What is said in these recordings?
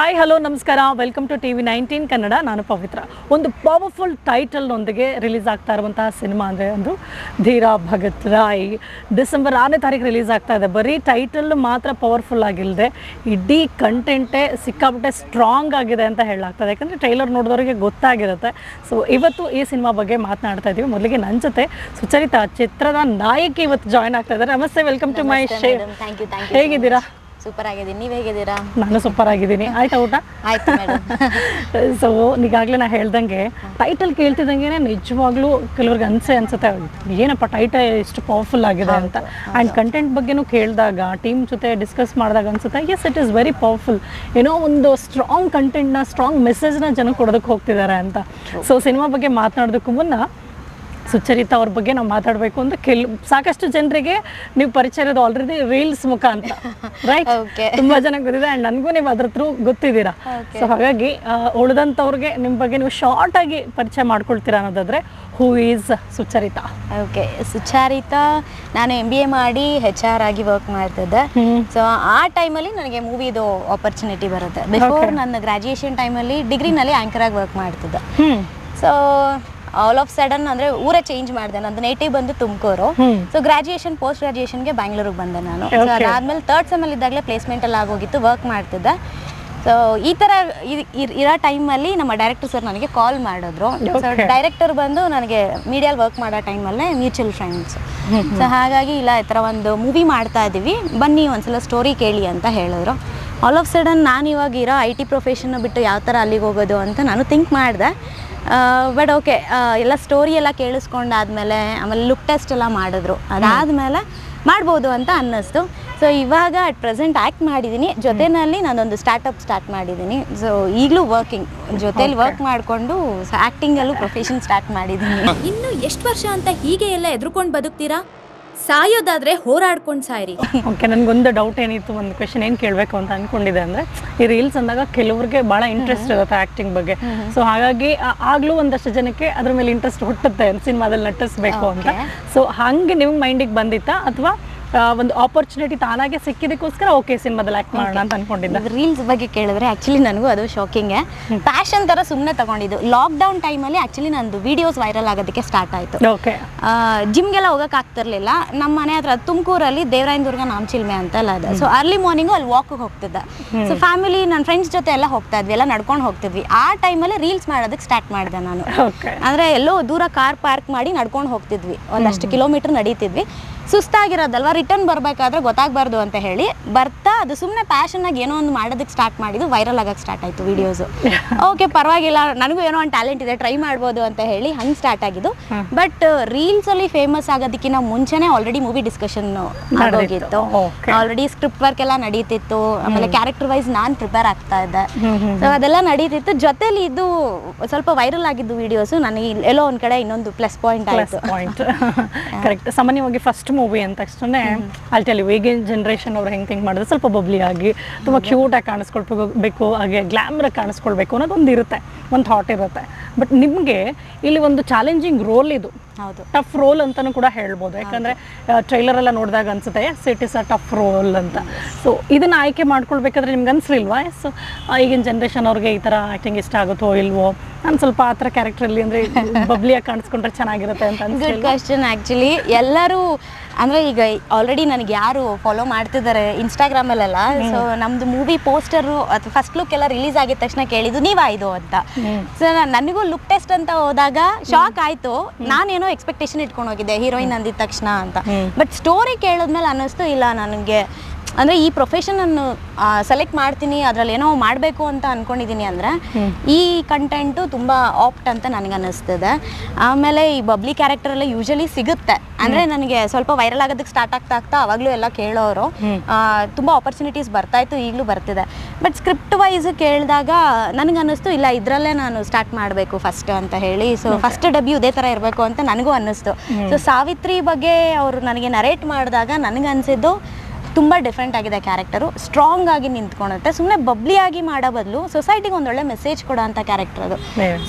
Hi hello ನಮಸ್ಕಾರ. Welcome to T V nineteen Kannada ನಾನು ಪವಿತ್ರ. ಒಂದು ಪವರ್ಫುಲ್ ಟೈಟಲ್ನೊಂದಿಗೆ ರಿಲೀಸ್ ಆಗ್ತಾ ಇರುವಂತಹ ಸಿನಿಮಾ ಅಂದರೆ ಒಂದು ಧೀರಾ ಭಗತ್ ರಾಯ್ ಡಿಸೆಂಬರ್ ಆರನೇ ತಾರೀಕು ರಿಲೀಸ್ ಆಗ್ತಾ ಇದೆ. ಬರೀ ಟೈಟಲ್ ಮಾತ್ರ ಪವರ್ಫುಲ್ ಆಗಿಲ್ಲದೆ ಇಡೀ ಕಂಟೆಂಟೇ ಸಿಕ್ಕಾಪಟ್ಟೆ ಸ್ಟ್ರಾಂಗ್ ಆಗಿದೆ ಅಂತ ಹೇಳಲಾಗ್ತದೆ. ಯಾಕಂದರೆ ಟ್ರೈಲರ್ ನೋಡಿದವರಿಗೆ ಗೊತ್ತಾಗಿರುತ್ತೆ. ಸೊ ಇವತ್ತು ಈ ಸಿನಿಮಾ ಬಗ್ಗೆ ಮಾತನಾಡ್ತಾ ಇದ್ದೀವಿ ಮೊದಲಿಗೆ ನನ್ನ ಜೊತೆ ಸುಚರಿತಾ ಚಿತ್ರದ ನಾಯಕಿ ಇವತ್ತು ಜಾಯ್ನ್ ಆಗ್ತಾ ಇದ್ದಾರೆ. ನಮಸ್ತೆ ವೆಲ್ಕಮ್ ಟು ಮೈ ಶೇ ಹೇಗಿದ್ದೀರಾ? ಸೂಪರ್ ಆಗಿದ್ದೀನಿ. ನೀವು ಹೇಗಿದ್ದೀರಾ? ನಾನು ಸೂಪರ್ ಆಗಿದ್ದೀನಿ. ಆಯ್ತಾ ಊಟ? ಆಯ್ತು ಸೊ ಈಗಾಗಲೇ ನಾ ಹೇಳ್ದಂಗೆ ಟೈಟಲ್ ಕೇಳ್ತಿದ್ದಂಗೆ ನಿಜವಾಗ್ಲೂ ಕೆಲವ್ರಿಗೆ ಅನ್ಸೆ ಅನ್ಸುತ್ತೆ. ಏನಪ್ಪ ಟೈಟಲ್ ಎಷ್ಟು ಪವರ್ಫುಲ್ ಆಗಿದೆ ಅಂತ. ಆ್ಯಂಡ್ ಕಂಟೆಂಟ್ ಬಗ್ಗೆನೂ ಕೇಳಿದಾಗ ಟೀಮ್ ಜೊತೆ ಡಿಸ್ಕಸ್ ಮಾಡಿದಾಗ ಅನ್ಸುತ್ತೆ yes it is very powerful ಏನೋ ಒಂದು ಸ್ಟ್ರಾಂಗ್ ಕಂಟೆಂಟ್ನ ಸ್ಟ್ರಾಂಗ್ ಮೆಸೇಜ್ನ ಜನಕ್ಕೆ ಕೊಡೋದಕ್ಕೆ ಹೋಗ್ತಿದ್ದಾರೆ ಅಂತ. ಸೊ ಸಿನಿಮಾ ಬಗ್ಗೆ ಮಾತನಾಡೋದಕ್ಕೂ ಮುನ್ನ ಸುಚರಿತಾ ಅವ್ರ ಬಗ್ಗೆ ನಾವು ಮಾತಾಡಬೇಕು ಅಂತ ಕೆಲ್ ಸಾಕಷ್ಟು ಜನರಿಗೆ ನೀವು ಪರಿಚಯ ಇರೋದು ಆಲ್ರೆಡಿ ರೀಲ್ಸ್ ಮುಖ ಅಂತ. ರೈಟ್. ತುಂಬಾ ಜನ ಗೊತ್ತಿದೆ ಅಂಡ್ ನನಗೂ ನೀವು ಅದ್ರ ಥ್ರೂ ಗೊತ್ತಿದ್ದೀರಾ. ಸೊ ಹಾಗಾಗಿ ಉಳಿದಂತವ್ರಿಗೆ ಉಳಿದಂಥವ್ರಿಗೆ ನಿಮ್ಮ ಬಗ್ಗೆ ನೀವು ಶಾರ್ಟ್ ಆಗಿ ಪರಿಚಯ ಮಾಡ್ಕೊಳ್ತೀರಾ ಅನ್ನೋದಾದ್ರೆ who is Sucharita? Okay Sucharita ನಾನು ಎಂ ಬಿ ಎ ಮಾಡಿ ಹೆಚ್ ಆರ್ ಆಗಿ ವರ್ಕ್ ಮಾಡ್ತಿದ್ದೆ ಸೊ ಆ ಟೈಮಲ್ಲಿ ನನಗೆ ಮೂವಿದು ಆಪರ್ಚುನಿಟಿ ಬರುತ್ತೆ. ಬಿಫೋರ್ ನನ್ನ ಗ್ರಾಜ್ಯುಯೇಷನ್ ಟೈಮಲ್ಲಿ ಡಿಗ್ರಿನಲ್ಲಿ ಆ್ಯಂಕರ್ ಆಗಿ ವರ್ಕ್ ಮಾಡ್ತಿದ್ದೆ. ಸೊ ಆಲ್ ಆಫ್ ಸಡನ್ ಅಂದ್ರೆ ಊರೇ ಚೇಂಜ್ ಮಾಡಿದೆ ನಂದು ನೇಟಿವ್ ಬಂದು ತುಮಕೂರು. ಸೊ ಗ್ರಾಜುಯೇಷನ್ ಪೋಸ್ಟ್ ಗ್ರಾಜುಯೇಷನ್ಗೆ ಬ್ಯಾಂಗ್ಳೂರಿಗೆ ಬಂದೆ ನಾನು. ಸೊ. ಅದಾದ್ಮೇಲೆ ತರ್ಡ್ ಅಲ್ಲಿ ಇದ್ದಾಗಲೇ ಪ್ಲೇಸ್ಮೆಂಟ್ ಅಲ್ಲಿ ಆಗೋಗಿತ್ತು ವರ್ಕ್ ಮಾಡ್ತಿದ್ದೆ. ಸೊ ಈ ತರ ಇರೋ ಟೈಮಲ್ಲಿ ನಮ್ಮ ಡೈರೆಕ್ಟರ್ ಸರ್ ನನಗೆ ಕಾಲ್ ಮಾಡಿದ್ರು. ಸೊ ಡೈರೆಕ್ಟರ್ ಬಂದು ನನಗೆ ಮೀಡಿಯಲ್ಲಿ ವರ್ಕ್ ಮಾಡೋ ಟೈಮಲ್ಲೇ ಮ್ಯೂಚುವಲ್ ಫ್ರೆಂಡ್ಸ್ ಸೊ ಹಾಗಾಗಿ ಇಲ್ಲ ಈ ಥರ ಒಂದು ಮೂವಿ ಮಾಡ್ತಾ ಇದ್ದೀವಿ ಬನ್ನಿ ಒಂದ್ಸಲ ಸ್ಟೋರಿ ಕೇಳಿ ಅಂತ ಹೇಳಿದ್ರು. ಆಲ್ ಆಫ್ ಸಡನ್ ನಾನು ಇವಾಗ ಇರೋ ಐ ಟಿ ಪ್ರೊಫೆಷನ್ ಬಿಟ್ಟು ಯಾವ ಥರ ಅಲ್ಲಿಗೆ ಹೋಗೋದು ಅಂತ ನಾನು ಥಿಂಕ್ ಮಾಡಿದೆ. ಬಟ್ ಓಕೆ ಎಲ್ಲ ಸ್ಟೋರಿ ಎಲ್ಲ ಕೇಳಿಸ್ಕೊಂಡಾದ್ಮೇಲೆ ಆಮೇಲೆ ಲುಕ್ ಟೆಸ್ಟ್ ಎಲ್ಲ ಮಾಡಿದ್ರು. ಅದಾದಮೇಲೆ ಮಾಡ್ಬೋದು ಅಂತ ಅನ್ನಿಸ್ತು. ಸೊ ಇವಾಗ ಅಟ್ ಪ್ರೆಸೆಂಟ್ ಆ್ಯಕ್ಟ್ ಮಾಡಿದ್ದೀನಿ ಜೊತೆಯಲ್ಲಿ ನಾನೊಂದು ಸ್ಟಾರ್ಟಪ್ ಸ್ಟಾರ್ಟ್ ಮಾಡಿದ್ದೀನಿ ಸೊ ಈಗಲೂ ವರ್ಕಿಂಗ್ ಜೊತೆಲಿ ವರ್ಕ್ ಮಾಡಿಕೊಂಡು ಆ್ಯಕ್ಟಿಂಗಲ್ಲೂ ಪ್ರೊಫೆಷನ್ ಸ್ಟಾರ್ಟ್ ಮಾಡಿದ್ದೀನಿ ಇನ್ನು ಎಷ್ಟು ವರ್ಷ ಅಂತ ಹೀಗೆ ಎಲ್ಲ ಎದುರ್ಕೊಂಡು ಬದುಕ್ತೀರಾ? ಸಾಯೋದಾದ್ರೆ ಹೋರಾಡ್ಕೊಂಡು ಸಾಯ್ರಿ. ಓಕೆ ನನಗೊಂದು ಡೌಟ್ ಏನಿತ್ತು ಒಂದು ಕ್ವೆಶನ್ ಏನು ಕೇಳಬೇಕು ಅಂತ ಅನ್ಕೊಂಡಿದೆ ಅಂದರೆ ಈ ರೀಲ್ಸ್ ಅಂದಾಗ ಕೆಲವ್ರಿಗೆ ಭಾಳ ಇಂಟ್ರೆಸ್ಟ್ ಇರುತ್ತೆ ಆ್ಯಕ್ಟಿಂಗ್ ಬಗ್ಗೆ. ಸೊ ಹಾಗಾಗಿ ಆಗ್ಲೂ ಒಂದಷ್ಟು ಜನಕ್ಕೆ ಅದ್ರ ಮೇಲೆ ಇಂಟ್ರೆಸ್ಟ್ ಹುಟ್ಟುತ್ತೆ ಸಿನಿಮಾದಲ್ಲಿ ನಟಿಸ್ಬೇಕು ಅಂತ. ಸೊ ಹಂಗೆ ನಿಮ್ಮ ಮೈಂಡಿಗೆ ಬಂದಿತ್ತಾ ಅಥವಾ ಒಂದು ಆಪರ್ಚುನಿಟಿ ತಾನಾಗೆ ಸಿಕ್ಕಿದಕ್ಕೋಸ್ಕರ ಓಕೆ ಸಿನಿಮಾದಲ್ಲಿ ಆಕ್ಟ್ ಮಾಡೋಣ ಅಂತ ಅನ್ಕೊಂಡಿದ್ದೆ. ರೀಲ್ಸ್ ಬಗ್ಗೆ ಕೇಳಿದ್ರೆ ಆಕ್ಚುಲಿ ನನಗೂ ಅದು ಶಾಕಿಂಗ್ ಪ್ಯಾಷನ್ ತರ ಸುಮ್ಮನೆ ತಗೊಂಡಿದ್ದು. ಲಾಕ್ ಲಾಕ್ಡೌನ್ ಟೈಮಲ್ಲಿ ಆಕ್ಚುಲಿ ನಂದು ವಿಡಿಯೋಸ್ ವೈರಲ್ ಆಗೋದಕ್ಕೆ ಸ್ಟಾರ್ಟ್ ಆಯ್ತು. ಓಕೆ ಜಿಮ್ಗೆಲ್ಲ ಹೋಗಕ್ಕೆ ಆಗ್ತಿರ್ಲಿಲ್ಲ. ನಮ್ಮ ಮನೆ ಹತ್ರ ತುಮಕೂರಲ್ಲಿ ದೇವರಾಯನ ದುರ್ಗ ಅಂತ ಅಲ್ಲ ಅದು ಸೊ ಅರ್ಲಿ ಮಾರ್ನಿಂಗು ಅಲ್ಲಿ ವಾಕ್ ಹೋಗ್ತಿದ್ದೆ. ಸೊ ಫ್ಯಾಮಿಲಿ ನನ್ನ ಫ್ರೆಂಡ್ಸ್ ಜೊತೆ ಎಲ್ಲ ಹೋಗ್ತಾ ಇದ್ವಿ ಎಲ್ಲ ನಡ್ಕೊಂಡು ಹೋಗ್ತಿದ್ವಿ. ಆ ಟೈಮಲ್ಲಿ ರೀಲ್ಸ್ ಮಾಡೋದಕ್ಕೆ ಸ್ಟಾರ್ಟ್ ಮಾಡಿದೆ ನಾನು. ಅಂದ್ರೆ ಎಲ್ಲೋ ದೂರ ಕಾರ್ ಪಾರ್ಕ್ ಮಾಡಿ ನಡ್ಕೊಂಡು ಹೋಗ್ತಿದ್ವಿ. ಒಂದಷ್ಟು ಕಿಲೋಮೀಟರ್ ನಡೀತಿದ್ವಿ. ಸುಸ್ತಾಗಿರೋದಲ್ವಾ? ರಿಟರ್ನ್ ಬರಬೇಕಾದ್ರೆ ಗೊತ್ತಾಗಬಾರ್ದು ಅಂತ ಹೇಳಿ ಬರ್ತಾ ಅದು ಸುಮ್ಮನೆ ಪ್ಯಾಷನ್ನಾಗಿ ಏನೋ ಒಂದು ಮಾಡೋದಕ್ಕೆ ಸ್ಟಾರ್ಟ್ ಮಾಡಿದ್ದು ವೈರಲ್ ಆಗೋಕ್ಕೆ ಸ್ಟಾರ್ಟ್ ಆಯಿತು ವೀಡಿಯೋಸು ಓಕೆ ಪರವಾಗಿಲ್ಲ. ನನಗೂ ಏನೋ ಒಂದು ಟ್ಯಾಲೆಂಟ್ ಇದೆ ಟ್ರೈ ಮಾಡ್ಬೋದು ಅಂತ ಹೇಳಿ ಹಂಗೆ ಸ್ಟಾರ್ಟ್ ಆಗಿದ್ದು. ಬಟ್ ರೀಲ್ಸಲ್ಲಿ ಫೇಮಸ್ ಆಗೋದಕ್ಕಿಂತ ಮುಂಚೆನೇ ಆಲ್ರೆಡಿ ಮೂವಿ ಡಿಸ್ಕಷನ್ ಆಗೋಗಿತ್ತು. ಆಲ್ರೆಡಿ ಸ್ಕ್ರಿಪ್ಟ್ ವರ್ಕ್ ಎಲ್ಲ ನಡೀತಿತ್ತು. ಆಮೇಲೆ ಕ್ಯಾರೆಕ್ಟರ್ ವೈಸ್ ನಾನು ಪ್ರಿಪೇರ್ ಆಗ್ತಾ ಇದ್ದೆ. ಸೊ ಅದೆಲ್ಲ ನಡೀತಿತ್ತು. ಜೊತೆಲಿ ಇದು ಸ್ವಲ್ಪ ವೈರಲ್ ಆಗಿದ್ದು ವಿಡಿಯೋಸು ನನಗೆ ಎಲ್ಲೋ ಒಂದು ಕಡೆ ಇನ್ನೊಂದು ಪ್ಲಸ್ ಪಾಯಿಂಟ್ ಆಯಿತು. ಕರೆಕ್ಟ್ ಸಾಮಾನ್ಯವಾಗಿ ಫಸ್ಟ್ ಮೂವಿ ಅಂದ ತಕ್ಷಣ ಅಲ್ಲಿ ಟೆಲಿ ಈಗಿನ ಜನ್ರೇಷನ್ ಅವ್ರು ಹೆಂಗೆ ಥಿಂಕ್ ಮಾಡಿದ್ರೆ ಸ್ವಲ್ಪ ಬಬ್ಲಿ ಆಗಿ ತುಂಬ ಕ್ಯೂಟಾಗಿ ಕಾಣಿಸ್ಕೊಳ್ಬೇಕು ಬೇಕು ಹಾಗೆ ಗ್ಲ್ಯಾಮ್ರಾಗಿ ಕಾಣಿಸ್ಕೊಳ್ಬೇಕು ಅನ್ನೋದೊಂದು ಇರುತ್ತೆ ಒಂದು ಥಾಟ್ ಇರುತ್ತೆ. ಬಟ್ ನಿಮಗೆ ಇಲ್ಲಿ ಒಂದು ಚಾಲೆಂಜಿಂಗ್ ರೋಲ್ ಇದು. ಹೌದು. ಟಫ್ ರೋಲ್ ಅಂತಲೂ ಕೂಡ ಹೇಳ್ಬೋದು. ಯಾಕಂದ್ರೆ ಟ್ರೈಲರ್ ಎಲ್ಲ ನೋಡಿದಾಗ ಅನ್ಸುತ್ತೆ yes it is a tough role ಅಂತ. ಸೊ ಇದನ್ನ ಆಯ್ಕೆ ಮಾಡ್ಕೊಳ್ಬೇಕಾದ್ರೆ ನಿಮ್ಗೆ ಅನ್ಸಲಿಲ್ವಾ? ಸೊ ಈಗಿನ ಜನ್ರೇಷನ್ ಅವ್ರಿಗೆ ಈ ತರ ಆಕ್ಟಿಂಗ್ ಇಷ್ಟ ಆಗುತ್ತೋ ಇಲ್ವೋ? ನಾನು ಸ್ವಲ್ಪ ಆ ಥರ ಕ್ಯಾರೆಕ್ಟ್ರಲ್ಲಿ ಅಂದ್ರೆ ಬಬ್ಲಿಯಾಗಿ ಕಾಣಿಸ್ಕೊಂಡ್ರೆ ಚೆನ್ನಾಗಿರುತ್ತೆ ಅಂತ ಗುಡ್ ಕ್ವಶನ್ ಆ್ಯಕ್ಚುಲಿ ಎಲ್ಲರೂ ಅಂದ್ರೆ ಈಗ ಆಲ್ರೆಡಿ ನನಗೆ ಯಾರು ಫಾಲೋ ಮಾಡ್ತಿದ್ದಾರೆ ಇನ್ಸ್ಟಾಗ್ರಾಮಲ್ಲೆಲ್ಲ ಸೊ ನಮ್ದು ಮೂವಿ ಪೋಸ್ಟರ್ ಅಥವಾ ಫಸ್ಟ್ ಲುಕ್ ಎಲ್ಲ ರಿಲೀಸ್ ಆಗಿದ ತಕ್ಷಣ ಕೇಳಿದ್ದು ನೀವಾ ಇದು ಅಂತ. ಸೊ ನನಗೂ ಲುಕ್ ಟೆಸ್ಟ್ ಅಂತ ಹೋದಾಗ ಶಾಕ್ ಆಯಿತು. ನಾನೇನೋ ಎಕ್ಸ್ಪೆಕ್ಟೇಷನ್ ಇಟ್ಕೊಂಡು ಹೋಗಿದ್ದೆ ಹೀರೋಯಿನ್ ಅಂದಿದ ತಕ್ಷಣ ಅಂತ. ಬಟ್ ಸ್ಟೋರಿ ಕೇಳಿದ್ಮೇಲೆ ಅನ್ನಿಸ್ತು ಇಲ್ಲ ನನಗೆ ಅಂದರೆ ಈ ಪ್ರೊಫೆಷನನ್ನು ಸೆಲೆಕ್ಟ್ ಮಾಡ್ತೀನಿ ಅದರಲ್ಲಿ ಏನೋ ಮಾಡಬೇಕು ಅಂತ ಅಂದ್ಕೊಂಡಿದ್ದೀನಿ ಅಂದರೆ ಈ ಕಂಟೆಂಟು ತುಂಬ ಆಪ್ಟ್ ಅಂತ ನನಗೆ ಅನ್ನಿಸ್ತದೆ. ಆಮೇಲೆ ಈ ಬಬ್ಲಿ ಕ್ಯಾರೆಕ್ಟರ್ ಎಲ್ಲ ಯೂಶಲಿ ಸಿಗುತ್ತೆ. ಅಂದರೆ ನನಗೆ ಸ್ವಲ್ಪ ವೈರಲ್ ಆಗೋದಕ್ಕೆ ಸ್ಟಾರ್ಟ್ ಆಗ್ತಾ ಆಗ್ತಾ ಅವಾಗಲೂ ಎಲ್ಲ ಕೇಳೋರು ತುಂಬ ಆಪರ್ಚುನಿಟೀಸ್ ಬರ್ತಾಯಿತ್ತು ಈಗಲೂ ಬರ್ತಿದೆ. ಬಟ್ ಸ್ಕ್ರಿಪ್ಟ್ ವೈಸ್ ಕೇಳಿದಾಗ ನನಗೆ ಅನ್ನಿಸ್ತು ಇಲ್ಲ ಇದರಲ್ಲೇ ನಾನು ಸ್ಟಾರ್ಟ್ ಮಾಡಬೇಕು ಫಸ್ಟ್ ಅಂತ ಹೇಳಿ. ಸೊ ಫಸ್ಟ್ ಡೆಬ್ಯೂ ಇದೇ ಥರ ಇರಬೇಕು ಅಂತ ನನಗೂ ಅನ್ನಿಸ್ತು. ಸೊ ಸಾವಿತ್ರಿ ಬಗ್ಗೆ ಅವರು ನನಗೆ ನರೇಟ್ ಮಾಡಿದಾಗ ನನಗೆ ಅನಿಸಿದ್ದು ತುಂಬ ಡಿಫ್ರೆಂಟ್ ಆಗಿದೆ ಕ್ಯಾರೆಕ್ಟರು ಸ್ಟ್ರಾಂಗ್ ಆಗಿ ನಿಂತ್ಕೊಂಡಿರುತ್ತೆ ಸುಮ್ಮನೆ ಬಬ್ಲಿಯಾಗಿ ಮಾಡೋ ಬದಲು ಸೊಸೈಟಿಗೆ ಒಂದೊಳ್ಳೆ ಮೆಸೇಜ್ ಕೊಡೋ ಅಂಥ ಕ್ಯಾರೆಕ್ಟರ್ ಅದು.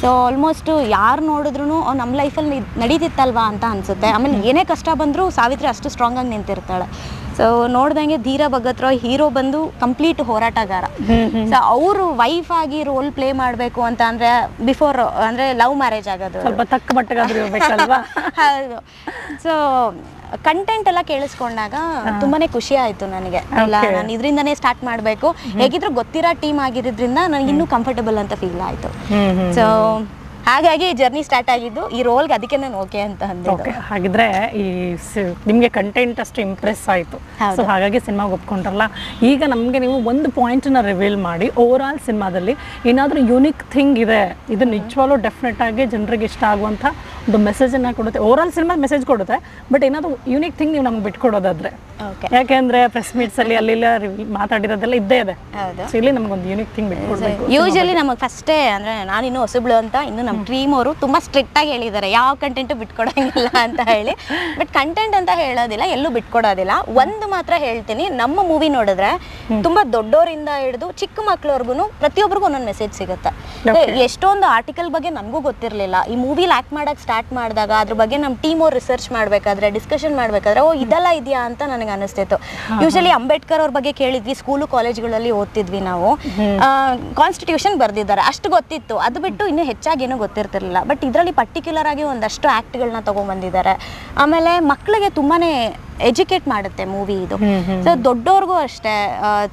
ಸೊ ಆಲ್ಮೋಸ್ಟ್ ಯಾರು ನೋಡಿದ್ರು ನಮ್ಮ ಲೈಫಲ್ಲಿ ನಡೀತಿತ್ತಲ್ವಾ? ಅಂತ ಅನಿಸುತ್ತೆ. ಆಮೇಲೆ ಏನೇ ಕಷ್ಟ ಬಂದರೂ ಸಾವಿತ್ರಿ ಅಷ್ಟು ಸ್ಟ್ರಾಂಗಾಗಿ ನಿಂತಿರ್ತಾಳೆ. ಸೊ ನೋಡ್ದಂಗೆ ಧೀರ ಭಗತ್ ರಾಯ್ ಹೀರೋ ಬಂದು ಕಂಪ್ಲೀಟ್ ಹೋರಾಟಗಾರ. ಸೊ ಅವರು ವೈಫ್ ಆಗಿ ರೋಲ್ ಪ್ಲೇ ಮಾಡಬೇಕು ಅಂತ ಅಂದ್ರೆ ಬಿಫೋರ್ ಅಂದ್ರೆ ಲವ್ ಮ್ಯಾರೇಜ್ ಆಗೋದು. ಸ್ವಲ್ಪ ತಕ್ಕ ಹೌದು. ಸೊ ಕಂಟೆಂಟ್ ಎಲ್ಲ ಕೇಳಿಸ್ಕೊಂಡಾಗ ತುಂಬಾನೇ ಖುಷಿ ಆಯ್ತು ನನಗೆ. ಇಲ್ಲ. ನಾನು ಇದರಿಂದನೇ ಸ್ಟಾರ್ಟ್ ಮಾಡಬೇಕು. ಹೇಗಿದ್ರು ಗೊತ್ತಿರೋ ಟೀಮ್ ಆಗಿರೋದ್ರಿಂದ ನನಗೆ ಇನ್ನೂ ಕಂಫರ್ಟಬಲ್ ಅಂತ ಫೀಲ್ ಆಯ್ತು. ಸೊ ಹಾಗಾಗಿ ಈ ಜರ್ನಿ ಸ್ಟಾರ್ಟ್ ಆಗಿದ್ದು ಈ ರೋಲ್ಗೆ ಅದಕ್ಕೆ ನಾನು ಓಕೆ ಅಂತ ಅಂದೆ ಹಾಗಿದ್ರೆ ಈ ನಿಮಗೆ ಕಂಟೆಂಟ್ ಅಷ್ಟು ಇಂಪ್ರೆಸ್ ಆಯ್ತು. ಸೊ ಹಾಗಾಗಿ ಸಿನಿಮಾಗೆ ಒಪ್ಕೊಂಡ್ರಲ್ಲ. ಈಗ ನಮಗೆ ನೀವು ಒಂದು ಪಾಯಿಂಟ್ನ ರಿವೀಲ್ ಮಾಡಿ ಓವರ್ ಆಲ್ ಸಿನಿಮಾದಲ್ಲಿ ಏನಾದರೂ ಯುನಿಕ್ ಥಿಂಗ್ ಇದೆ ಇದು ನಿಜವಾಗ್ಲೂ ಡೆಫಿನೆಟ್ ಆಗಿ ಜನರಿಗೆ ಇಷ್ಟ ಆಗುವಂಥ ಒಂದು ಮೆಸೇಜನ್ನು ಕೊಡುತ್ತೆ. ಓವರ್ ಆಲ್ ಸಿನಿಮಾ ಮೆಸೇಜ್ ಕೊಡುತ್ತೆ ಬಟ್ ಏನಾದರೂ ಯುನಿಕ್ ಥಿಂಗ್ ನೀವು ನಮ್ಗೆ ಬಿಟ್ಕೊಡೋದಾದ್ರೆ. ಯಾಕೆಂದ್ರೆ ಪ್ರೆಸ್ ಮೀಟ್ಸ್ ಅಲ್ಲಿ ಅಲ್ಲಿ ಮಾತಾಡಿರೋದೆಲ್ಲ ಇದ್ದೇ ಇದೆ. ಸೊ ಇಲ್ಲಿ ನಮ್ಗೊಂದು ಯುನಿಕ್ ಥಿಂಗ್ ಬಿಟ್ಕೊಡ್ಬೇಕು ಯೂಶಲಿ ನಮಗೆ ಫಸ್ಟೇ ಅಂದ್ರೆ ನಾನು ಇನ್ನೂ ಹೊಸಬ್ಳು ಅಂತ ಇನ್ನು ನಮ್ಮ ಟೀಮ್ ಅವರು ತುಂಬಾ ಸ್ಟ್ರಿಕ್ಟ್ ಆಗಿ ಹೇಳಿದ್ದಾರೆ. ಯಾವ ಕಂಟೆಂಟ್ ಬಿಟ್ಕೊಡಂಗಿಲ್ಲ ಅಂತ ಹೇಳಿ. ಬಟ್ ಕಂಟೆಂಟ್ ಅಂತ ಹೇಳೋದಿಲ್ಲ ಎಲ್ಲೂ ಬಿಟ್ಕೊಡೋದಿಲ್ಲ. ಒಂದು ಮಾತ್ರ ಹೇಳ್ತೀನಿ ನಮ್ಮ ಮೂವಿ ನೋಡಿದ್ರೆ ತುಂಬಾ ದೊಡ್ಡೋರಿಂದ ಹಿಡಿದು ಚಿಕ್ಕ ಮಕ್ಳವರೆಗೂ ಪ್ರತಿಯೊಬ್ಬರಿಗೂ ಒಂದೊಂದು ಮೆಸೇಜ್ ಸಿಗುತ್ತೆ. ಎಷ್ಟೊಂದು ಆರ್ಟಿಕಲ್ ಬಗ್ಗೆ ನನಗೂ ಗೊತ್ತಿರಲಿಲ್ಲ. ಈ ಮೂವಿಲಿ ಆಕ್ಟ್ ಮಾಡಕ್ ಸ್ಟಾರ್ಟ್ ಮಾಡಿದಾಗ ಅದ್ರ ಬಗ್ಗೆ ನಮ್ಮ ಟೀಮ್ ಅವ್ರು ರಿಸರ್ಚ್ ಮಾಡ್ಬೇಕಾದ್ರೆ ಡಿಸ್ಕಷನ್ ಮಾಡ್ಬೇಕಾದ್ರೆ ಓ ಇದೆಲ್ಲ ಇದೆಯಾ ಅಂತ ನನಗೆ ಅನಿಸ್ತಿತ್ತು. ಯೂಶಲಿ ಅಂಬೇಡ್ಕರ್ ಅವ್ರ ಬಗ್ಗೆ ಕೇಳಿದ್ವಿ ಸ್ಕೂಲು ಕಾಲೇಜ್ಗಳಲ್ಲಿ ಓದ್ತಿದ್ವಿ ನಾವು. ಕಾನ್ಸ್ಟಿಟ್ಯೂಷನ್ ಬರ್ದಿದ್ದಾರೆ. ಅಷ್ಟು ಗೊತ್ತಿತ್ತು. ಅದು ಬಿಟ್ಟು ಇನ್ನೂ ಹೆಚ್ಚಾಗಿ ಏನೂ ಗೊತ್ತಿರ್ತಿರ್ಲಿಲ್ಲ. ಬಟ್ ಇದರಲ್ಲಿ ಪರ್ಟಿಕ್ಯುಲರ್ ಆಗಿ ಒಂದಷ್ಟು ಆ್ಯಕ್ಟ್ಗಳನ್ನ ತೊಗೊಂಬಂದಿದ್ದಾರೆ. ಆಮೇಲೆ ಮಕ್ಕಳಿಗೆ ತುಂಬಾನೇ ಎಜುಕೇಟ್ ಮಾಡುತ್ತೆ ಮೂವಿ ಇದು. ಸೊ ದೊಡ್ಡವ್ರಿಗೂ ಅಷ್ಟೇ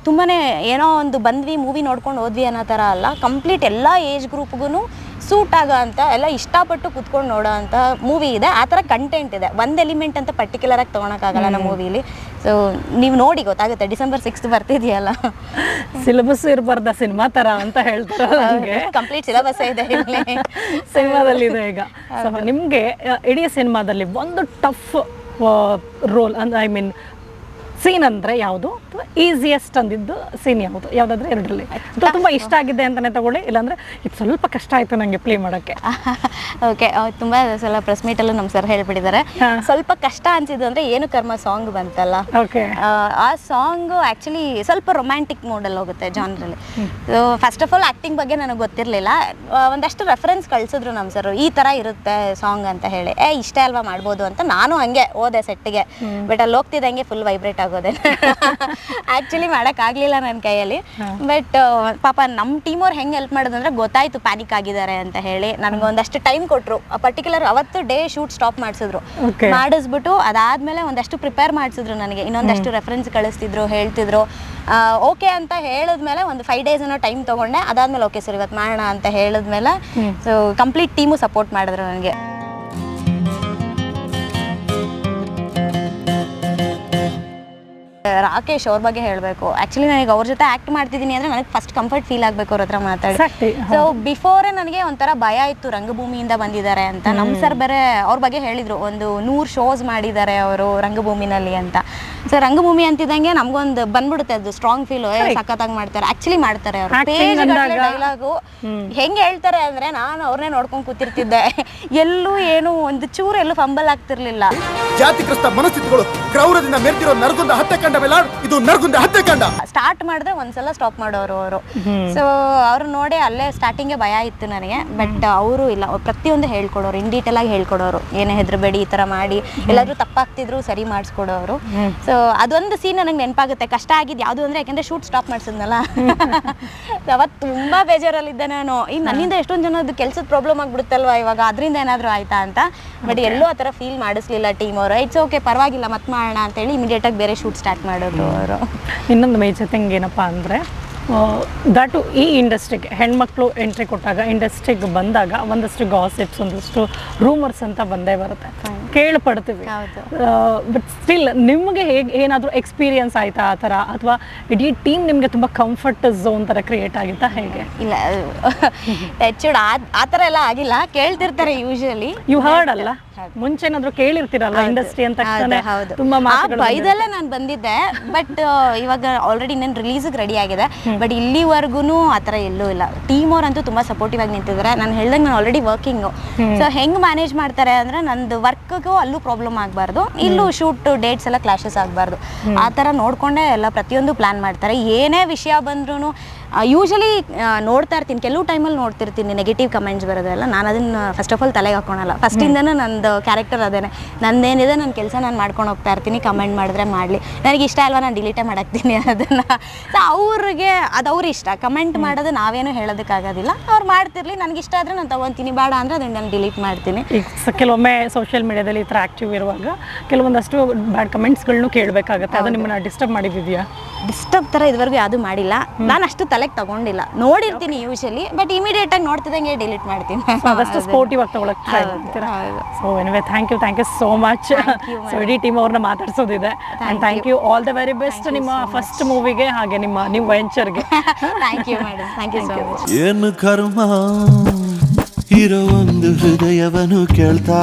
ತುಂಬಾ ತುಂಬಾನೇ ಏನೋ ಒಂದು ಬಂದ್ವಿ ಮೂವಿ ನೋಡ್ಕೊಂಡು ಹೋದ್ವಿ ಅನ್ನೋ ಥರ ಅಲ್ಲ ಕಂಪ್ಲೀಟ್ ಎಲ್ಲ ಏಜ್ ಗ್ರೂಪ್ಗೂ ಸೂಟ್ ಆಗೋ ಅಂತ ಎಲ್ಲ ಇಷ್ಟಪಟ್ಟು ಕುತ್ಕೊಂಡು ನೋಡೋ ಅಂತ ಮೂವಿ ಇದೆ. ಆ ಥರ ಕಂಟೆಂಟ್ ಇದೆ. ಒಂದು ಎಲಿಮೆಂಟ್ ಅಂತ ಪರ್ಟಿಕ್ಯುಲರ್ ಆಗಿ ತೊಗೊಳಕ್ಕಾಗಲ್ಲ ನಮ್ಮ ಮೂವಿಲಿ. ಸೊ ನೀವು ನೋಡಿ ಗೊತ್ತಾಗುತ್ತೆ ಡಿಸೆಂಬರ್ ಸಿಕ್ಸ್ ಬರ್ತಿದೆಯಲ್ಲ. ಸಿಲೆಬಸ್ ಇರಬಾರ್ದ ಸಿನಿಮಾ ತರ ಅಂತ ಹೇಳ್ತಾರೆ ಕಂಪ್ಲೀಟ್ ಸಿಲೆಬಸ್ ಇದೆ ಸಿನಿಮಾದಲ್ಲಿ ಇದೆ ಈಗ. ನಿಮಗೆ ಇಡೀ ಸಿನಿಮಾದಲ್ಲಿ ಒಂದು ಟಫ್ ರೋಲ್ ಅಂದ್ರೆ ಐ ಮೀನ್ ಸೀನ್ ಅಂದರೆ ಯಾವುದು? ಅಥವಾ ಈಸಿಯೆಸ್ಟ್ ಅಂದಿದ್ದು ಸೀನ್ ಯಾವುದು? ಯಾವುದಾದ್ರೆ ಎರಡರಲ್ಲಿ. ಅಥವಾ ತುಂಬಾ ಇಷ್ಟ ಆಗಿದೆ ಅಂತಾನೆ ತಗೊಳ್ಳಿ. ಇಲ್ಲಾಂದ್ರೆ ಇದು ಸ್ವಲ್ಪ ಕಷ್ಟ ಆಯ್ತು ನನಗೆ ಪ್ಲೇ ಮಾಡೋಕ್ಕೆ. ಓಕೆ ತುಂಬ ಸಲ ಪ್ರೆಸ್ ಮೀಟಲ್ಲೂ ನಮ್ಮ ಸರ್ ಹೇಳ್ಬಿಟ್ಟಿದ್ದಾರೆ. ಸ್ವಲ್ಪ ಕಷ್ಟ ಅನ್ಸಿದ್ದು ಅಂದರೆ ಏನು ಕರ್ಮ ಸಾಂಗ್ ಬಂತಲ್ಲ? ಓಕೆ ಆ, ಸಾಂಗು ಆ್ಯಕ್ಚುಲಿ ಸ್ವಲ್ಪ ರೊಮ್ಯಾಂಟಿಕ್ ಮೂಡಲ್ಲಿ ಹೋಗುತ್ತೆ ಜಾನ್ರಲ್ಲಿ so first of all acting ಬಗ್ಗೆ ನನಗೆ ಗೊತ್ತಿರಲಿಲ್ಲ. ಒಂದಷ್ಟು ರೆಫರೆನ್ಸ್ ಕಳಿಸಿದ್ರು ನಮ್ಮ ಸರ್ ಈ ಥರ ಇರುತ್ತೆ ಸಾಂಗ್ ಅಂತ ಹೇಳಿ. ಏ ಇಷ್ಟೇ ಅಲ್ವಾ ಮಾಡ್ಬೋದು ಅಂತ ನಾನು ಹಂಗೆ ಹೋದೆ ಸೆಟ್ಟಿಗೆ ಬಟ್ ಅಲ್ಲಿ ಹೋಗ್ತಿದ್ದಂಗೆ ಫುಲ್ ವೈಬ್ರೇಟ್ ಆಗೋದೆ. ಆ್ಯಕ್ಚುಲಿ ಮಾಡೋಕ್ಕಾಗಲಿಲ್ಲ ನನ್ನ ಕೈಯಲ್ಲಿ. ಬಟ್ ಪಾಪ ನಮ್ಮ ಟೀಮ್ ಅವ್ರು ಹೆಂಗೆ ಹೆಲ್ಪ್ ಮಾಡೋದಂದ್ರೆ ಗೊತ್ತಾಯ್ತು ಪ್ಯಾನಿಕ್ ಆಗಿದ್ದಾರೆ ಅಂತ ಹೇಳಿ. ನನಗೆ ಒಂದಷ್ಟು ಟೈಮ್ ಕೊಟ್ಟರು ಪರ್ಟಿಕ್ಯುಲರ್ ಅವತ್ತು ಡೇ ಶೂಟ್ ಸ್ಟಾಪ್ ಮಾಡಿಸಿದ್ರು. ಮಾಡಿಸ್ಬಿಟ್ಟು ಅದಾದ್ಮೇಲೆ ಒಂದಷ್ಟು ಪ್ರಿಪೇರ್ ಮಾಡಿಸಿದ್ರು ನನಗೆ. ಇನ್ನೊಂದಷ್ಟು ರೆಫರೆನ್ಸ್ ಕಳಿಸ್ತಿದ್ರು ಹೇಳ್ತಿದ್ರು. ಓಕೆ ಅಂತ ಹೇಳಿದ್ಮೇಲೆ ಒಂದು ಫೈವ್ ಡೇಸ್ ಅನ್ನೋ ಟೈಮ್ ತಗೊಂಡೆ. ಅದಾದ್ಮೇಲೆ ಓಕೆ ಸರ್ ಇವತ್ತು ಮಾಡೋಣ ಅಂತ ಹೇಳಿದ್ಮೇಲೆ ಸೊ ಕಂಪ್ಲೀಟ್ ಟೀಮು ಸಪೋರ್ಟ್ ಮಾಡಿದ್ರು ನನಗೆ. ರಾಕೇಶ್ ಅವ್ರ ಬಗ್ಗೆ ಹೇಳಬೇಕು. ಆಕ್ಚುಲಿ ನನಗೆ ಅವ್ರ ಜೊತೆ ಆಕ್ಟ್ ಮಾಡ್ತಿದ್ದೀನಿ ಅಂದರೆ ನನಗೆ ಫಸ್ಟ್ ಕಂಫರ್ಟ್ ಫೀಲ್ ಆಗಬೇಕು ಅವ್ರ ಹತ್ರ ಮಾತಾಡಿ. ಸೊ ಬಿಫೋರೇ ನನಗೆ ಒಂಥರ ಭಯ ಇತ್ತು ರಂಗಭೂಮಿಯಿಂದ ಬಂದಿದ್ದಾರೆ ಅಂತ. ನಮ್ಮ ಸರ್ ಬೇರೆ ಅವ್ರ ಬಗ್ಗೆ ಹೇಳಿದ್ರು. ಒಂದು ನೂರು ಶೋಸ್ ಮಾಡಿದ್ದಾರೆ ಅವರು ರಂಗಭೂಮಿನಲ್ಲಿ ಅಂತ. ಸೊ ರಂಗಭೂಮಿ ಅಂತಿದ್ದಂಗೆ ನಮ್ಗೊಂದು ಬಂದ್ಬಿಡುತ್ತೆ ಅದು ಸ್ಟ್ರಾಂಗ್ ಫೀಲ್ ಸಖತ್ತಾಗಿ ಮಾಡ್ತಾರೆ. ಆಕ್ಚುಲಿ ಮಾಡ್ತಾರೆ ಅವರು. ಪೇಜ್ ಡೈಲಾಗು ಹೆಂಗೆ ಹೇಳ್ತಾರೆ ಅಂದ್ರೆ ನಾನು ಅವ್ರನ್ನೇ ನೋಡ್ಕೊಂಡು ಕೂತಿರ್ತಿದ್ದೆ. ಎಲ್ಲೂ ಏನು ಒಂದು ಚೂರು ಎಲ್ಲೂ ಫಂಬಲ್ ಆಗ್ತಿರ್ಲಿಲ್ಲ. ಜಾತಿಗ್ರಸ್ತ ಮನಸ್ಥಿತಿಗಳು ಕ್ರೌರದಿಂದ ಮೆರೆದಿರೋ ನರಗುಂದ ಹತ್ಯೆಕಾಂಡ ಮೆಲಾಡ್ ಇದು ನರಗುಂದ ಹತ್ಯೆಕಾಂಡ ಸ್ಟಾರ್ಟ್ ಮಾಡಿದ್ರೆ ಒಂದ್ಸಲ ಸ್ಟಾಪ್ ಮಾಡೋರು ಅವರು. ಸೊ ಅವ್ರು ನೋಡಿ ಅಲ್ಲೇ ಸ್ಟಾರ್ಟಿಂಗೇ ಭಯ ಇತ್ತು ನನಗೆ. ಬಟ್ ಅವರು ಇಲ್ಲ ಅವ್ರು ಪ್ರತಿಯೊಂದು ಹೇಳ್ಕೊಡೋರು ಇನ್ ಡೀಟೇಲ್ ಆಗಿ ಹೇಳ್ಕೊಡೋರು. ಏನೇ ಹೆದರಬೇಡಿ ಈ ತರ ಮಾಡಿ ಎಲ್ಲಾದ್ರೂ ತಪ್ಪಾಗ್ತಿದ್ರು ಸರಿ ಮಾಡಿಸ್ಕೊಡೋರು. ಸೊ ಅದೊಂದು ಸೀನ್ ನನಗೆ ನೆನಪಾಗುತ್ತೆ. ಕಷ್ಟ ಆಗಿದ್ದು ಯಾವುದು ಅಂದರೆ ಯಾಕೆಂದರೆ ಶೂಟ್ ಸ್ಟಾಪ್ ಮಾಡಿಸಿದ್ನಲ್ಲ. ಅವತ್ತು ತುಂಬ ಬೇಜಾರಲ್ಲಿದ್ದೆ ನಾನು. ಈ ನನ್ನಿಂದ ಎಷ್ಟೊಂದು ಜನದ್ದು ಕೆಲಸದ ಪ್ರಾಬ್ಲಮ್ ಆಗಿಬಿಡುತ್ತಲ್ವ ಇವಾಗ? ಅದರಿಂದ ಏನಾದರೂ ಆಯಿತಾ ಅಂತ? ಬಟ್ ಎಲ್ಲೂ ಆ ಥರ ಫೀಲ್ ಮಾಡಿಸ್ಲಿಲ್ಲ ಟೀಮ್ ಅವರು. ಇಟ್ಸ್ ಓಕೆ ಪರವಾಗಿಲ್ಲ ಮತ್ತೆ ಮಾಡೋಣ ಅಂತೇಳಿ ಇಮಿಡಿಯೇಟಾಗಿ ಬೇರೆ ಶೂಟ್ ಸ್ಟಾರ್ಟ್ ಮಾಡೋದು ಅವರು. ಇನ್ನೊಂದು ಮೇಜರ್ ಥಿಂಗ್ ಏನಪ್ಪ ಅಂದರೆ ದಟು ಈ ಇಂಡಸ್ಟ್ರಿಗೆ ಹೆಣ್ಮಕ್ಳು ಎಂಟ್ರಿ ಕೊಟ್ಟಾಗ ಇಂಡಸ್ಟ್ರಿಗೆ ಬಂದಾಗ ಒಂದಷ್ಟು ಗಾಸಿಪ್ಸ್ ಒಂದಷ್ಟು ರೂಮರ್ಸ್ ಅಂತ ಬಂದೇ ಬರುತ್ತೆ. ಕೇಳ್ಪಡ್ತೀವಿ. ಬಟ್ ಸ್ಟಿಲ್ ನಿಮಗೆ ಹೇಗೆ ಏನಾದರೂ ಎಕ್ಸ್ಪೀರಿಯನ್ಸ್ ಆಯ್ತಾ ಆ ಥರ? ಅಥವಾ ಇಡೀ ಟೀಮ್ ನಿಮಗೆ ತುಂಬ ಕಂಫರ್ಟ್ ಝೋನ್ ಥರ ಕ್ರಿಯೇಟ್ ಆಗಿತ್ತಾ ಹೇಗೆ? ಇಲ್ಲ ಟಚ್ಡ್ ಆ ಥರ ಎಲ್ಲ ಆಗಿಲ್ಲ. ಕೇಳ್ತಿರ್ತಾರೆ ಯೂಶಲಿ ಯು ಹರ್ಡ್ ಅಲ್ಲ? ಮುಂಚೆ ಏನಾದರೂ ಕೇಳಿರ್ತೀರಲ್ಲ ಇಂಡಸ್ಟ್ರಿ ಅಂತ ತುಂಬಾ ಆ ನಾನು ಬಂದಿದ್ದೆ ಬಟ್ ಇವಾಗ ಆಲ್ರೆಡಿ ನನ್ನ ರಿಲೀಸ್ಗೆ ರೆಡಿ ಆಗಿದೆ. ಬಟ್ ಇಲ್ಲಿವರೆಗೂ ಆ ಥರ ಎಲ್ಲೂ ಇಲ್ಲ. ಟೀಮ್ ಅವರಂತೂ ತುಂಬ ಸಪೋರ್ಟಿವ್ ಆಗಿ ನಿಂತಿದ್ದಾರೆ. ನಾನು ಹೇಳ್ದಂಗೆ ನಾನು ಆಲ್ರೆಡಿ ವರ್ಕಿಂಗು ಸೊ ಹೆಂಗೆ ಮ್ಯಾನೇಜ್ ಮಾಡ್ತಾರೆ ಅಂದರೆ ನಂದು ವರ್ಕ್ಗೂ ಅಲ್ಲೂ ಪ್ರಾಬ್ಲಮ್ ಆಗಬಾರ್ದು. ಇಲ್ಲೂ ಶೂಟ್ ಡೇಟ್ಸ್ ಎಲ್ಲ ಕ್ಲಾಶಸ್ ಆಗಬಾರ್ದು. ಆ ಥರ ನೋಡಿಕೊಂಡೇ ಎಲ್ಲ ಪ್ರತಿಯೊಂದು ಪ್ಲ್ಯಾನ್ ಮಾಡ್ತಾರೆ. ಏನೇ ವಿಷಯ ಬಂದ್ರೂ ಯೂಶಲಿ ನೋಡ್ತಾ ಇರ್ತೀನಿ. ಕೆಲವು ಟೈಮಲ್ಲಿ ನೋಡ್ತಿರ್ತೀನಿ ನೆಗೆಟಿವ್ ಕಮೆಂಟ್ಸ್ ಬರೋದೆಲ್ಲ. ನಾನು ಅದನ್ನು ಫಸ್ಟ್ ಆಫ್ ಆಲ್ ತಲೆಗೆ ಹಾಕೊಳಲ್ಲ. ಫಸ್ಟಿಂದನೂ ನಂದು ಕ್ಯಾರೆಕ್ಟರ್ ಅದೇನೆ. ನಂದೇನಿದೆ ನನ್ನ ಕೆಲಸ ನಾನು ಮಾಡ್ಕೊಂಡು ಹೋಗ್ತಾ ಇರ್ತೀನಿ. ಕಮೆಂಟ್ ಮಾಡಿದ್ರೆ ಮಾಡಲಿ. ನನಗೆ ಇಷ್ಟ ಅಲ್ವಾ ನಾನು ಡಿಲೀಟೇ ಮಾಡಾಕ್ತೀನಿ ಅದನ್ನು ಸೊ ಅವ್ರಿಗೆ ಅದು ಅವ್ರ ಇಷ್ಟ. ಕಮೆಂಟ್ ಮಾಡೋದು ನಾವೇನು ಹೇಳೋದಕ್ಕಾಗೋದಿಲ್ಲ. ಅವ್ರು ಮಾಡ್ತಿರ್ಲಿ. ನನಗೆ ಇಷ್ಟ ಆದರೆ ನಾನು ತೊಗೊತೀನಿ. ಬೇಡ ಅಂದರೆ ಅದನ್ನು ನಾನು ಡಿಲೀಟ್ ಮಾಡ್ತೀನಿ. ಕೆಲವೊಮ್ಮೆ ಸೋಷಿಯಲ್ ಮೀಡಿಯಾದಲ್ಲಿ ಈ ಥರ ಆ್ಯಕ್ಟಿವ್ ಇರುವಾಗ ಕೆಲವೊಂದಷ್ಟು ಬ್ಯಾಡ್ ಕಮೆಂಟ್ಸ್ಗಳನ್ನು ಕೇಳಬೇಕಾಗುತ್ತೆ. ಅದು ನಿಮ್ಮನ್ನು ಡಿಸ್ಟರ್ಬ್ ಮಾಡಿದ್ದೀಯಾ ಡಿಸ್ಟರ್ಬ್ ಥರ ಇದುವರೆಗೂ ಯಾವುದು ಮಾಡಿಲ್ಲ. ನಾನು ಅಷ್ಟು ತಲೆಗೆ ತಗೊಂಡಿಲ್ಲ. ನೋಡಿರ್ತೀನಿ ಯೂಶಲಿ ಬಟ್ ಇಮಿಡಿಯೇಟ್ ಆಗಿ ನೋಡ್ತಿದ್ದಂಗೆ ಡಿಲೀಟ್ ಮಾಡ್ತೀನಿ. ಆದಷ್ಟು ಸ್ಪೋರ್ಟಿವ್ ಆಗಿ ತಗೊಳಕ್ ಟ್ರೈ ಹೌದು, ಮಾಡ್ತೀರಾ? ಹೌದು. So anyway thank you thank you so much so ಇಡೀ ಟೀಮ್ ಅವ್ರನ್ನ ಮಾತಾಡ್ಸೋದಿದೆ. And thank you all the very best ನಿಮ್ಮ ಫಸ್ಟ್ ಮೂವಿಗೆ ಹಾಗೆ ನಿಮ್ಮ ನಿಮ್ಮ ವೆಂಚರ್ಗೆ thank you madam thank you so much ಏನು ಕರ್ಮ? ಇರೋ ಒಂದು ಹೃದಯವನ್ನು ಕೇಳ್ತಾ